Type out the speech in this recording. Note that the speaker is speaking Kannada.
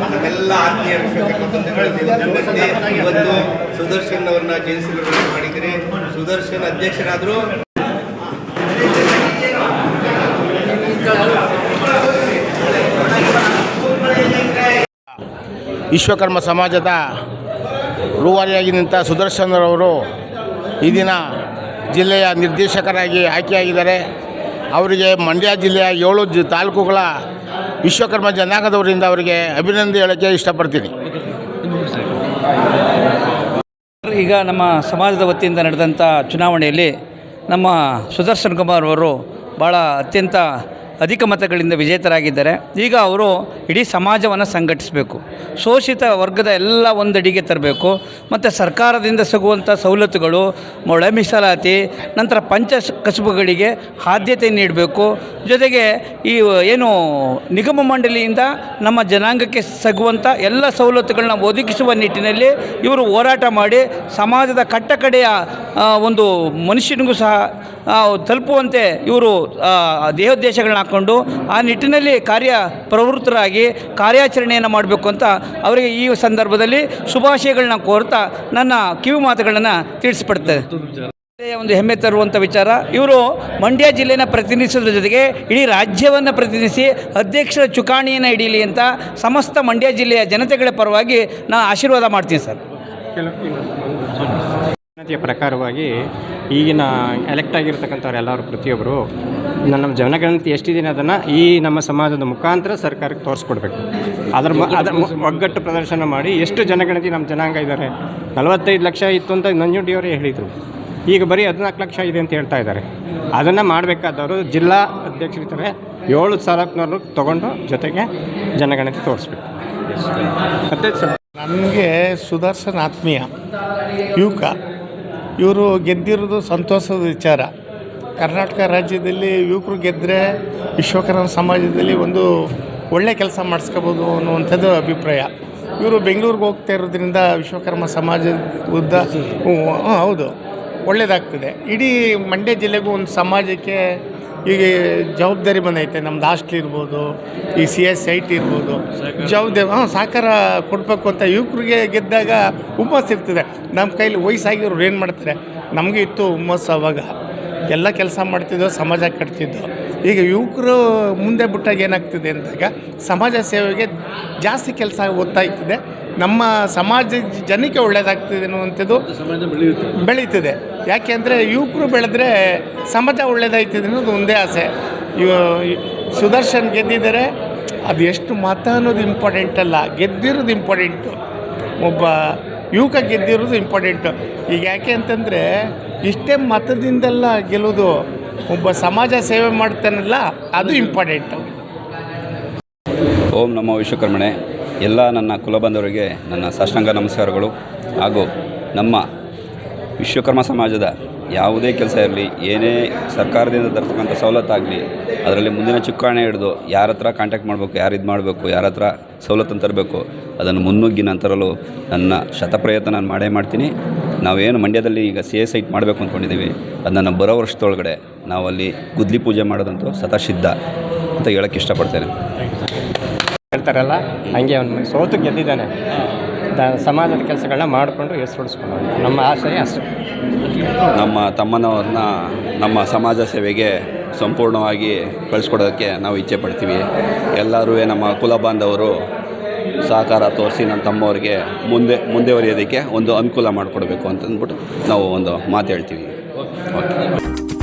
ನಮ್ಮೆಲ್ಲ ಆತ್ಮೀಯ ಇವತ್ತು ಸುದರ್ಶನ್ ಅವ್ರನ್ನ ಜಯಿಸಿಗಳು ಮಾಡಿದರೆ ಸುದರ್ಶನ್ ಅಧ್ಯಕ್ಷರಾದರು. ವಿಶ್ವಕರ್ಮ ಸಮಾಜದ ರೂವಾರಿಯಾಗಿ ನಿಂತ ಸುದರ್ಶನರವರು ಈ ದಿನ ಜಿಲ್ಲೆಯ ನಿರ್ದೇಶಕರಾಗಿ ಆಯ್ಕೆಯಾಗಿದ್ದಾರೆ. ಅವರಿಗೆ ಮಂಡ್ಯ ಜಿಲ್ಲೆಯ ಏಳು ಜಿ ತಾಲೂಕುಗಳ ವಿಶ್ವಕರ್ಮ ಜನಾಂಗದವರಿಂದ ಅವರಿಗೆ ಅಭಿನಂದನೆ ಹೇಳೋಕ್ಕೆ ಇಷ್ಟಪಡ್ತೀನಿ. ಈಗ ನಮ್ಮ ಸಮಾಜದ ವತಿಯಿಂದ ನಡೆದಂಥ ಚುನಾವಣೆಯಲ್ಲಿ ನಮ್ಮ ಸುದರ್ಶನ್ ಕುಮಾರ್ ಅವರು ಭಾಳ ಅತ್ಯಂತ ಅಧಿಕ ಮತಗಳಿಂದ ವಿಜೇತರಾಗಿದ್ದಾರೆ. ಈಗ ಅವರು ಇಡೀ ಸಮಾಜವನ್ನು ಸಂಘಟಿಸಬೇಕು. ಶೋಷಿತ ವರ್ಗದ ಎಲ್ಲ ಒಂದಡಿಗೆ ತರಬೇಕು. ಮತ್ತು ಸರ್ಕಾರದಿಂದ ಸಿಗುವಂಥ ಸವಲತ್ತುಗಳು, ಮೊಳೆ ಮೀಸಲಾತಿ, ನಂತರ ಪಂಚ ಕಸುಬುಗಳಿಗೆ ಆದ್ಯತೆ ನೀಡಬೇಕು. ಜೊತೆಗೆ ಈ ಏನು ನಿಗಮ ಮಂಡಳಿಯಿಂದ ನಮ್ಮ ಜನಾಂಗಕ್ಕೆ ಸಿಗುವಂಥ ಎಲ್ಲ ಸವಲತ್ತುಗಳನ್ನ ಒದಗಿಸುವ ನಿಟ್ಟಿನಲ್ಲಿ ಇವರು ಹೋರಾಟ ಮಾಡಿ ಸಮಾಜದ ಕಟ್ಟಕಡೆಯ ಒಂದು ಮನುಷ್ಯನಿಗೂ ಸಹ ತಲುಪುವಂತೆ ಇವರು ದೇಹೋದ್ದೇಶಗಳನ್ನ ಹಾಕ್ಕೊಂಡು ಆ ನಿಟ್ಟಿನಲ್ಲಿ ಕಾರ್ಯ ಪ್ರವೃತ್ತರಾಗಿ ಕಾರ್ಯಾಚರಣೆಯನ್ನು ಮಾಡಬೇಕು ಅಂತ ಅವರಿಗೆ ಈ ಸಂದರ್ಭದಲ್ಲಿ ಶುಭಾಶಯಗಳನ್ನ ಕೋರ್ತಾ ನನ್ನ ಕಿವಿ ಮಾತುಗಳನ್ನು ತಿಳಿಸ್ಪಡ್ತೇನೆ ಜಿಲ್ಲೆಯ ಒಂದು ಹೆಮ್ಮೆ ತರುವಂಥ ವಿಚಾರ. ಇವರು ಮಂಡ್ಯ ಜಿಲ್ಲೆನ ಪ್ರತಿನಿಧಿಸೋದ್ರ ಜೊತೆಗೆ ಇಡೀ ರಾಜ್ಯವನ್ನು ಪ್ರತಿನಿಧಿಸಿ ಅಧ್ಯಕ್ಷರ ಚುಕಾಣಿಯನ್ನು ಹಿಡೀಲಿ ಅಂತ ಸಮಸ್ತ ಮಂಡ್ಯ ಜಿಲ್ಲೆಯ ಜನತೆಗಳ ಪರವಾಗಿ ನಾನು ಆಶೀರ್ವಾದ ಮಾಡ್ತೀನಿ ಸರ್. ಗಣತಿಯ ಪ್ರಕಾರವಾಗಿ ಈಗಿನ ಎಲೆಕ್ಟ್ ಆಗಿರ್ತಕ್ಕಂಥವ್ರು ಎಲ್ಲರೂ ಪ್ರತಿಯೊಬ್ಬರು ನಮ್ಮ ಜನಗಣತಿ ಎಷ್ಟಿದೆ ಅದನ್ನು ಈ ನಮ್ಮ ಸಮಾಜದ ಮುಖಾಂತರ ಸರ್ಕಾರಕ್ಕೆ ತೋರಿಸ್ಕೊಡ್ಬೇಕು. ಅದ್ರ ಅದರ ಅದ್ರ ಒಗ್ಗಟ್ಟು ಪ್ರದರ್ಶನ ಮಾಡಿ ಎಷ್ಟು ಜನಗಣತಿ ನಮ್ಮ ಜನಾಂಗ ಇದ್ದಾರೆ. ನಲವತ್ತೈದು ಲಕ್ಷ ಇತ್ತು ಅಂತ ನಂಜುಂಡಿಯವರೇ ಹೇಳಿದರು. ಈಗ ಬರೀ ಹದಿನಾಲ್ಕು ಲಕ್ಷ ಇದೆ ಅಂತ ಹೇಳ್ತಾ ಇದ್ದಾರೆ. ಅದನ್ನು ಮಾಡಬೇಕಾದವರು ಜಿಲ್ಲಾ ಅಧ್ಯಕ್ಷರಿದ್ದಾರೆ ಏಳು ಸಾಲಕ್ನವ್ರು ತೊಗೊಂಡು ಜೊತೆಗೆ ಜನಗಣತಿ ತೋರಿಸ್ಬೇಕು. ಮತ್ತೆ ಸರ್ ನನಗೆ ಸುದರ್ಶನ್ ಆತ್ಮೀಯ ಯುವಕ. ಇವರು ಗೆದ್ದಿರೋದು ಸಂತೋಷದ ವಿಚಾರ. ಕರ್ನಾಟಕ ರಾಜ್ಯದಲ್ಲಿ ಯುವಕರು ಗೆದ್ದರೆ ವಿಶ್ವಕರ್ಮ ಸಮಾಜದಲ್ಲಿ ಒಂದು ಒಳ್ಳೆ ಕೆಲಸ ಮಾಡಿಸ್ಕೋಬೋದು ಅನ್ನುವಂಥದ್ದು ಅಭಿಪ್ರಾಯ. ಇವರು ಬೆಂಗಳೂರಿಗೆ ಹೋಗ್ತಾ ಇರೋದ್ರಿಂದ ವಿಶ್ವಕರ್ಮ ಸಮಾಜದ ಉದ್ದ ಹೌದು. ಒಳ್ಳೆಯದಾಗ್ತದೆ ಇಡೀ ಮಂಡ್ಯ ಜಿಲ್ಲೆಗೂ ಒಂದು ಸಮಾಜಕ್ಕೆ ಈಗ ಜವಾಬ್ದಾರಿ ಬಂದೈತೆ ನಮ್ದು ಹಾಸ್ಟ್ಲ್ ಇರ್ಬೋದು ಈ ಸಿ ಎಸ್ ಐ ಟಿ ಇರ್ಬೋದು. ಜವಾಬ್ದಾರಿ ಹಾಂ ಸಹಕಾರ ಕೊಡಬೇಕು ಅಂತ ಯುವಕರಿಗೆ ಗೆದ್ದಾಗ ಹುಮ್ಮಸ್ ಇರ್ತದೆ. ನಮ್ಮ ಕೈಲಿ ವಯಸ್ಸಾಗಿರೋರು ಏನು ಮಾಡ್ತಾರೆ? ನಮಗೆ ಇತ್ತು ಹುಮ್ಮಸ್ಸು ಅವಾಗ. ಎಲ್ಲ ಕೆಲಸ ಮಾಡ್ತಿದ್ದೋ ಸಮಾಜ ಕಟ್ತಿದ್ದೋ. ಈಗ ಯುವಕರು ಮುಂದೆ ಬಿಟ್ಟಾಗ ಏನಾಗ್ತಿದೆ ಅಂದಾಗ ಸಮಾಜ ಸೇವೆಗೆ ಜಾಸ್ತಿ ಕೆಲಸ ಒತ್ತಾಯ್ತಿದೆ ನಮ್ಮ ಸಮಾಜ ಜನಕ್ಕೆ ಒಳ್ಳೆಯದಾಗ್ತಿದೆ ಅನ್ನುವಂಥದ್ದು ಬೆಳೀತದೆ. ಯಾಕೆಂದರೆ ಯುವಕರು ಬೆಳೆದ್ರೆ ಸಮಾಜ ಒಳ್ಳೇದಾಯ್ತದೆ ಅನ್ನೋದು ಒಂದೇ ಆಸೆ. ಇವ ಸುದರ್ಶನ್ ಗೆದ್ದಿದ್ದಾರೆ. ಅದು ಎಷ್ಟು ಮತ ಅನ್ನೋದು ಇಂಪಾರ್ಟೆಂಟ್ ಅಲ್ಲ. ಗೆದ್ದಿರೋದು ಇಂಪಾರ್ಟೆಂಟು ಒಬ್ಬ ಯುವಕ ಗೆದ್ದಿರೋದು ಇಂಪಾರ್ಟೆಂಟು ಈಗ ಯಾಕೆ ಅಂತಂದರೆ ಇಷ್ಟೇ ಮತದಿಂದೆಲ್ಲ ಗೆಲ್ಲೋದು ಒಬ್ಬ ಸಮಾಜ ಸೇವೆ ಮಾಡ್ತಾನಲ್ಲ, ಅದು ಇಂಪಾರ್ಟೆಂಟು ಓಂ ನಮ್ಮ ವಿಶ್ವಕರ್ಮಣೆ. ಎಲ್ಲ ನನ್ನ ಕುಲಬಂಧವರಿಗೆ ನನ್ನ ಸಾಷ್ಟಾಂಗ ನಮಸ್ಕಾರಗಳು. ಹಾಗೂ ನಮ್ಮ ವಿಶ್ವಕರ್ಮ ಸಮಾಜದ ಯಾವುದೇ ಕೆಲಸ ಇರಲಿ, ಏನೇ ಸರ್ಕಾರದಿಂದ ತರ್ತಕ್ಕಂಥ ಸವಲತ್ತಾಗಲಿ, ಅದರಲ್ಲಿ ಮುಂದಿನ ಚುಕ್ಕಾಣೆ ಹಿಡಿದು ಯಾರ ಹತ್ರ ಕಾಂಟ್ಯಾಕ್ಟ್ ಮಾಡಬೇಕು, ಯಾರು ಇದು ಮಾಡಬೇಕು, ಯಾರ ಹತ್ರ ಸವಲತ್ತನ್ನು ತರಬೇಕು, ಅದನ್ನು ಮುನ್ನುಗ್ಗಿ ನಾನು ತರಲು ನನ್ನ ಶತಪ್ರಯತ್ನ ನಾನು ಮಾಡೇ ಮಾಡ್ತೀನಿ. ನಾವೇನು ಮಂಡ್ಯದಲ್ಲಿ ಈಗ ಸಿ ಎಸ್ ಐಟ್ ಮಾಡಬೇಕು ಅಂದ್ಕೊಂಡಿದ್ದೀವಿ ಅದನ್ನು ಬರೋ ವರ್ಷದೊಳಗಡೆ ನಾವು ಅಲ್ಲಿ ಗುದ್ಲಿ ಪೂಜೆ ಮಾಡೋದಂತೂ ಸತಸಿದ್ಧ ಅಂತ ಹೇಳೋಕ್ಕೆ ಇಷ್ಟಪಡ್ತೇನೆ. ಹೇಳ್ತಾರಲ್ಲ, ಹಂಗೆ ಅವನು ಸೋತು ಗೆದ್ದಿದ್ದಾನೆ. ದ ಸಮಾಜದ ಕೆಲಸಗಳನ್ನ ಮಾಡಿಕೊಂಡು ಹೆಸರು ಉಳಿಸ್ಕೊಂಡು ನಮ್ಮ ಆಶಯ ಅಷ್ಟೇ. ನಮ್ಮ ತಮ್ಮನವ್ರನ್ನ ನಮ್ಮ ಸಮಾಜ ಸೇವೆಗೆ ಸಂಪೂರ್ಣವಾಗಿ ಕಳಿಸ್ಕೊಡೋದಕ್ಕೆ ನಾವು ಇಚ್ಛೆ ಪಡ್ತೀವಿ. ಎಲ್ಲರೂ ನಮ್ಮ ಕುಲ ಬಾಂಧವರು ಸಹಕಾರ ತೋರಿಸಿ ನನ್ನ ತಮ್ಮವ್ರಿಗೆ ಮುಂದೆ ಮುಂದೆವರಿಯೋದಕ್ಕೆ ಒಂದು ಅನುಕೂಲ ಮಾಡಿಕೊಡ್ಬೇಕು ಅಂತಂದ್ಬಿಟ್ಟು ನಾವು ಒಂದು ಮಾತು ಹೇಳ್ತೀವಿ. ಓಕೆ.